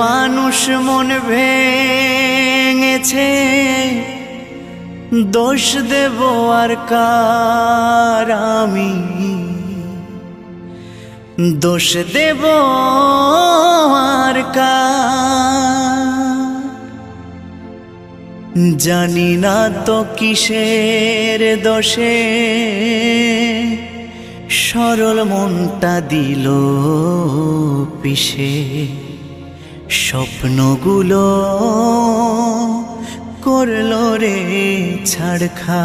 মানুষ মন ভেঙেছে, দোষ দেব আর কার আমি? দোষ দেব আর জানি না তো কিসের দোষে, সরল মনটা দিল পিষে। স্বপ্নগুলো করল রে ছাড়খা।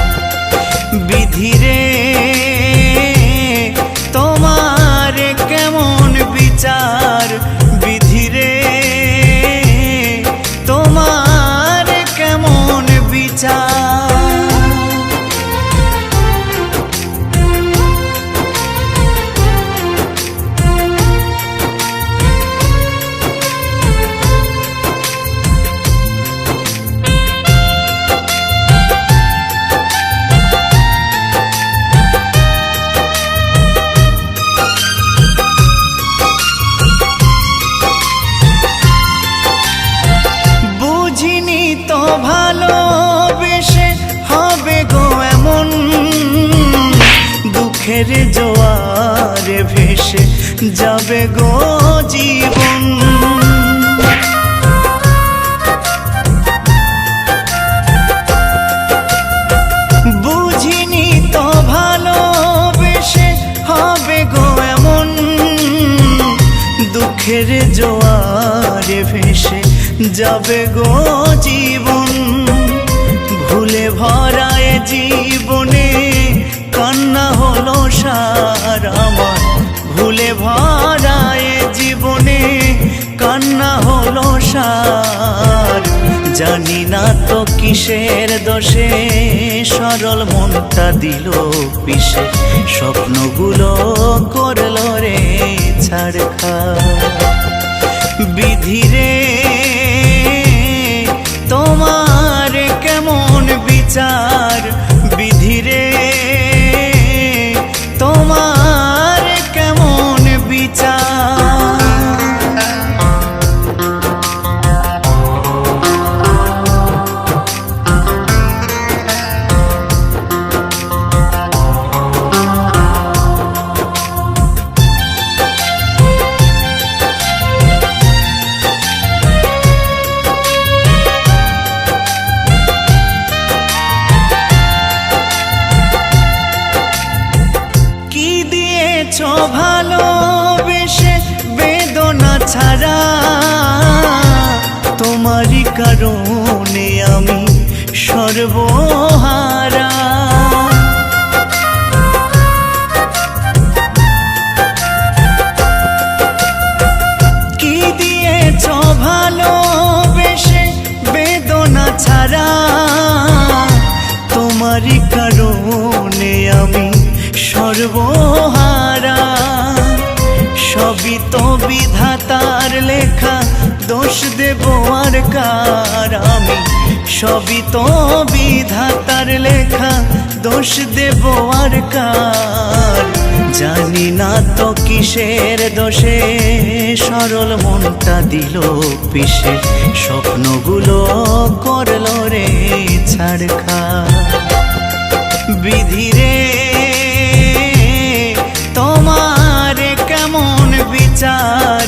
দুঃখের জোয়ারে ভেসে যাবে গো জীবন। বুঝিনি তো ভালোবেসে হবে গো এমন। দুঃখের জোয়ারে ভেসে যাবে গো জীবন। ভুলে ভরায় জীবনে কান্না সার আমার। ভুলে ভরায় জীবনে কান্না হলো সার। জানি না তো কিসের দোষে সরল মনটা দিল পিসে। স্বপ্নগুলো করল রে ছাড়খা। বিধিরে সর্বহারা কি দিয়েছ ভালোবেসে বেদনা ছাড়া তোমারই কারণে আমি সর্বহারা সবই তো বিধাতার লেখা দোষ দেব আর কার আমি? সবই তো বিধাতার লেখা, দোষ দেব আর কার? জানি না তো কিসের দোষে, সরল মনটা দিল পিসে, স্বপ্নগুলো করল রে ছাড় খা বিধিরে তোমার কেমন বিচার?